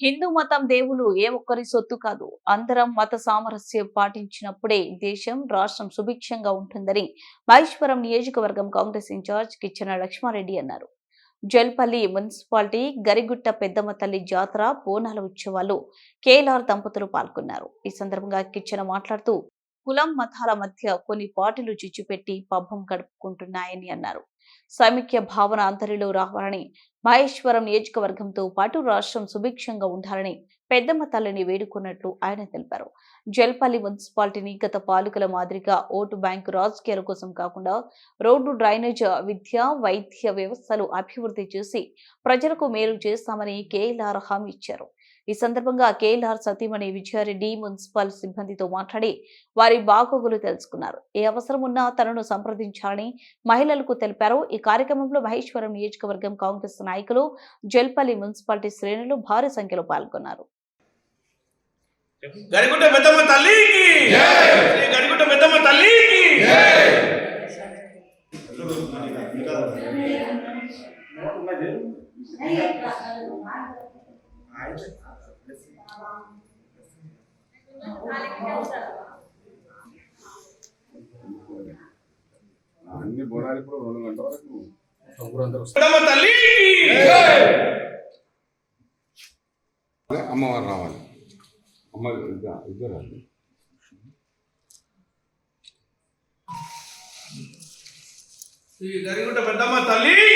హిందూ మతం దేవులు ఏ ఒక్కరి సొత్తు కాదు. అందరం మత సామరస్యం పాటించినప్పుడే దేశం రాష్ట్రం సుభిక్షంగా ఉంటుందని మహేశ్వరం నియోజకవర్గం కాంగ్రెస్ ఇన్ఛార్జ్ కిచ్చన లక్ష్మారెడ్డి అన్నారు. జల్పల్లి మున్సిపాలిటీ గరిగుట్ట పెద్దమ్మ తల్లి జాతర బోనాల ఉత్సవాల్లో కేఎల్ఆర్ దంపతులు పాల్గొన్నారు. ఈ సందర్భంగా కిచ్చన మాట్లాడుతూ కులం మతాల మధ్య కొన్ని పార్టీలు చిచ్చుపెట్టి పబ్బం గడుపుకుంటున్నాయని అన్నారు. సమైక్య భావన అంతరిలో రావాలని మహేశ్వరం నియోజకవర్గంతో పాటు రాష్ట్రం సుభిక్షంగా ఉండాలని పెద్దమ్మ తల్లిని వేడుకున్నట్లు ఆయన తెలిపారు. జల్పల్లి మున్సిపాలిటీని గత పాలకుల మాదిరిగా ఓటు బ్యాంకు రాజకీయాల కోసం కాకుండా రోడ్డు డ్రైనేజ్ విద్య వైద్య వ్యవస్థలు అభివృద్ధి చేసి ప్రజలకు మేలు చేస్తామని కేఎల్ఆర్ హామీ ఇచ్చారు. ఈ సందర్భంగా కేఎల్ఆర్ సతీమణి విజయారెడ్డి మున్సిపల్ సిబ్బందితో మాట్లాడి వారి బాగోగులు తెలుసుకున్నారు. ఏ అవసరం ఉన్నా తనను సంప్రదించాలని మహిళలకు తెలిపారు. ఈ కార్యక్రమంలో మహేశ్వరం నియోజకవర్గం కాంగ్రెస్ నాయకులు జల్పల్లి మున్సిపాలిటీ శ్రేణులు భారీ సంఖ్యలో పాల్గొన్నారు. గడిగుట్ట పెద్దమ్మ తల్లికి! శ్రీ గడిగుట్ట పెద్దమ్మ తల్లికి! అన్ని బోనాలు ఇప్పుడు రెండు గంటల వరకు. పెద్దమ్మ తల్లికి అమ్మవారు రావాలి. అమ్మ ఇద్దరు రండి. శ్రీ గడిగుట్ట పెద్దమ్మ తల్లికి